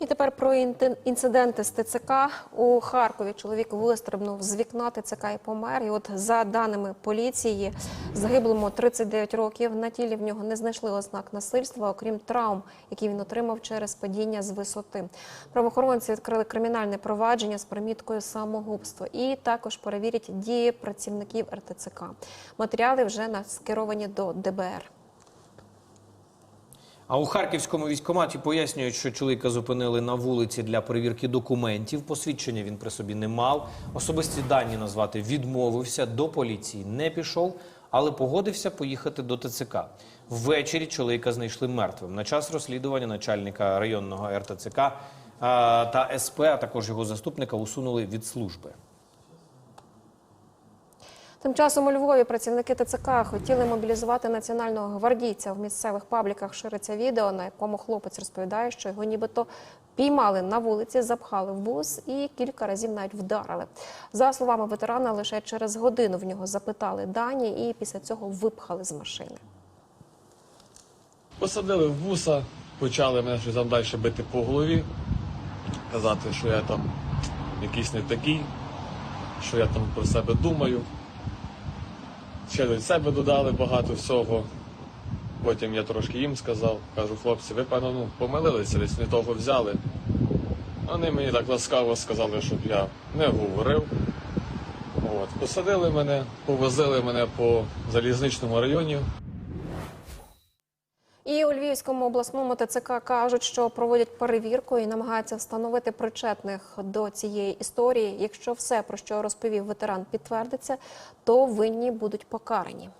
І тепер про інциденти з ТЦК у Харкові. Чоловік вистрибнув з вікна ТЦК і помер. І от за даними поліції, загиблому 39 років. На тілі в нього не знайшли ознак насильства, окрім травм, які він отримав через падіння з висоти. Правоохоронці відкрили кримінальне провадження з приміткою самогубство і також перевірять дії працівників РТЦК. Матеріали вже скеровані до ДБР. А у харківському військкоматі пояснюють, що чоловіка зупинили на вулиці для перевірки документів. Посвідчення він при собі не мав. Особисті дані назвати відмовився. До поліції не пішов, але погодився поїхати до ТЦК. Ввечері чоловіка знайшли мертвим. На час розслідування начальника районного РТЦК та СП, а також його заступника усунули від служби. Тим часом у Львові працівники ТЦК хотіли мобілізувати національного гвардійця. В місцевих пабліках шириться відео, на якому хлопець розповідає, що його нібито піймали на вулиці, запхали в бус і кілька разів навіть вдарили. За словами ветерана, лише через годину в нього запитали дані і після цього випхали з машини. Посадили в буса, почали мене щось там далі бити по голові, казати, що я там якийсь не такий, що я там про себе думаю. Ще від себе додали багато всього. Потім я трошки їм сказав, кажу, хлопці, ви певно ну, помилилися, десь не того взяли. Вони мені так ласкаво сказали, щоб я не говорив. От. Посадили мене, повозили мене по залізничному районі. І у Львівському обласному ТЦК кажуть, що проводять перевірку і намагаються встановити причетних до цієї історії. Якщо все, про що розповів ветеран, підтвердиться, то винні будуть покарані.